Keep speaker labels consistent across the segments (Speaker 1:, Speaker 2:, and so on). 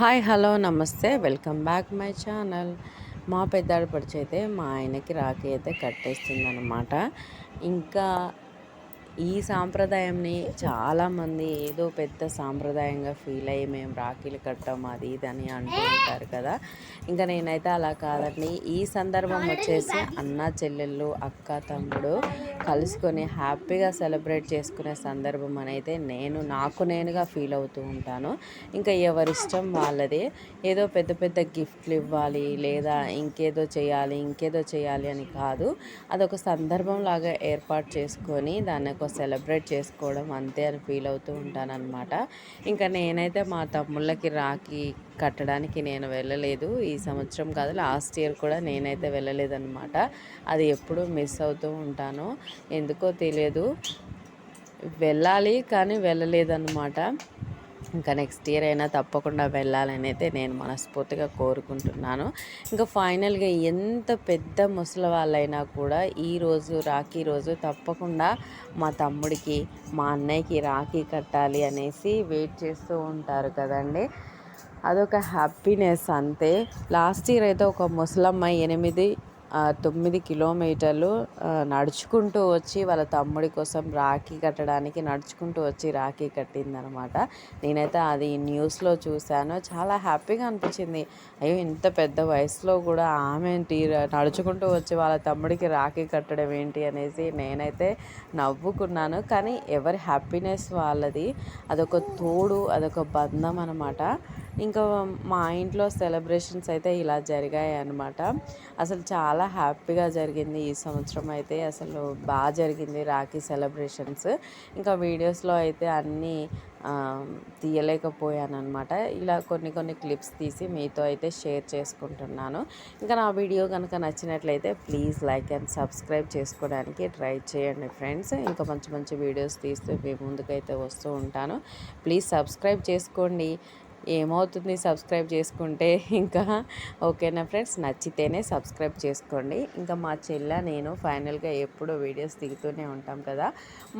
Speaker 1: Hi hello నమస్తే. Welcome back my channel. మా పెద్దాడపడిచి అయితే మా ఆయనకి రాఖీ అయితే కట్టేస్తుందనమాట ఇంకా ఈ సాంప్రదాయంని చాలామంది ఏదో పెద్ద సాంప్రదాయంగా ఫీల్ అయ్యి మేము రాఖీలు కట్టాం అది ఇది అని అంటూ ఉంటారు కదా. ఇంకా నేనైతే అలా కాదండి. ఈ సందర్భం వచ్చేసి అన్న చెల్లెళ్ళు అక్క తమ్ముడు కలుసుకొని హ్యాపీగా సెలబ్రేట్ చేసుకునే సందర్భం అనైతే నేను నాకు నేనుగా ఫీల్ అవుతూ ఉంటాను. ఇంకా ఎవరిష్టం వాళ్ళది. ఏదో పెద్ద పెద్ద గిఫ్ట్లు ఇవ్వాలి లేదా ఇంకేదో చేయాలి ఇంకేదో చేయాలి అని కాదు. అదొక సందర్భం లాగా ఏర్పాటు చేసుకొని దాన్ని ఒక సెలబ్రేట్ చేసుకోవడం అంతే అని ఫీల్ అవుతూ ఉంటానన్నమాట. ఇంకా నేనైతే మా తమ్ముళ్ళకి రాఖీ కట్టడానికి నేను వెళ్ళలేదు. ఈ సంవత్సరం కాదు లాస్ట్ ఇయర్ కూడా నేనైతే వెళ్ళలేదన్నమాట. అది ఎప్పుడు మిస్ అవుతూ ఉంటాను. ఎందుకో తెలియదు. వెళ్ళాలి కానీ వెళ్ళలేదన్నమాట. ఇంకా నెక్స్ట్ ఇయర్ అయినా తప్పకుండా వెళ్ళాలని అయితే నేను మనస్ఫూర్తిగా కోరుకుంటున్నాను. ఇంకా ఫైనల్గా ఎంత పెద్ద ముసలి వాళ్ళైనా కూడా ఈరోజు రాఖీ రోజు తప్పకుండా మా తమ్ముడికి మా అన్నయ్యకి రాఖీ కట్టాలి అనేసి వెయిట్ చేస్తూ ఉంటారు కదండి. అదొక హ్యాపీనెస్ అంతే. లాస్ట్ ఇయర్ అయితే ఒక ముసలమ్మ ఎనిమిది తొమ్మిది కిలోమీటర్లు నడుచుకుంటూ వచ్చి వాళ్ళ తమ్ముడి కోసం రాఖీ కట్టడానికి నడుచుకుంటూ వచ్చి రాఖీ కట్టిందనమాట. నేనైతే అది న్యూస్లో చూశాను. చాలా హ్యాపీగా అనిపించింది. అయ్యో ఇంత పెద్ద వయసులో కూడా ఆమె నడుచుకుంటూ వచ్చి వాళ్ళ తమ్ముడికి రాఖీ కట్టడం ఏంటి అనేసి నేనైతే నవ్వుకున్నాను. కానీ ఎవరి హ్యాపీనెస్ వాళ్ళది అదొక తోడు అదొక బంధం అనమాట. ఇంకా మా ఇంట్లో సెలబ్రేషన్స్ అయితే ఇలా జరిగాయి అనమాట అసలు చాలా హ్యాపీగా జరిగింది ఈ సంవత్సరం అయితే. అసలు బాగా జరిగింది రాఖీ సెలబ్రేషన్స్. ఇంకా వీడియోస్లో అయితే అన్నీ తీయలేకపోయాను అనమాట ఇలా కొన్ని కొన్ని క్లిప్స్ తీసి మీతో అయితే షేర్ చేసుకుంటున్నాను. ఇంకా నా వీడియో కనుక నచ్చినట్లయితే ప్లీజ్ లైక్ అండ్ సబ్స్క్రైబ్ చేసుకోవడానికి ట్రై చేయండి ఫ్రెండ్స్. ఇంకా మంచి మంచి వీడియోస్ తీస్తూ మీ ముందుకైతే వస్తూ ఉంటాను. ప్లీజ్ సబ్స్క్రైబ్ చేసుకోండి. ఏమవుతుంది సబ్స్క్రైబ్ చేసుకుంటే ఇంకా ఓకేనా ఫ్రెండ్స్? నచ్చితేనే సబ్స్క్రైబ్ చేసుకోండి. ఇంకా మా చెల్లె నేను ఫైనల్గా ఎప్పుడూ వీడియోస్ దిగుతూనే ఉంటాం కదా.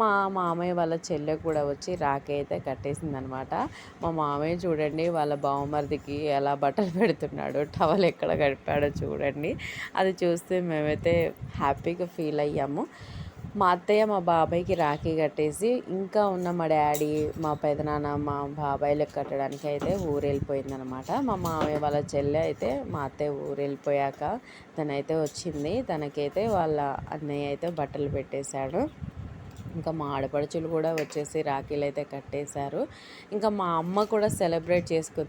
Speaker 1: మా మామయ్య వాళ్ళ చెల్లె కూడా వచ్చి రాకే అయితే కట్టేసిందనమాట. మా మామయ్య చూడండి వాళ్ళ బావమరిదికి ఎలా బట్టలు పెడుతున్నాడు టవల్ ఎక్కడ గడిపాడో చూడండి. అది చూస్తే మేమైతే హ్యాపీగా ఫీల్ అయ్యాము. మా అత్తయ్య మా బాబాయ్కి రాఖీ కట్టేసి ఇంకా ఉన్న మా డాడీ మా పెదనాన్న మా బాబాయ్లకు కట్టడానికి అయితే ఊరు వెళ్ళిపోయిందనమాట మా మామయ్య వాళ్ళ చెల్లె అయితే మా అత్తయ్య ఊరు వెళ్ళిపోయాక తనైతే వచ్చింది. తనకైతే వాళ్ళ అన్నయ్య అయితే బట్టలు పెట్టేశాడు. ఇంకా మా ఆడపడుచులు కూడా వచ్చేసి రాఖీలు అయితే కట్టేశారు. ఇంకా మా అమ్మ కూడా సెలబ్రేట్ చేసుకుంది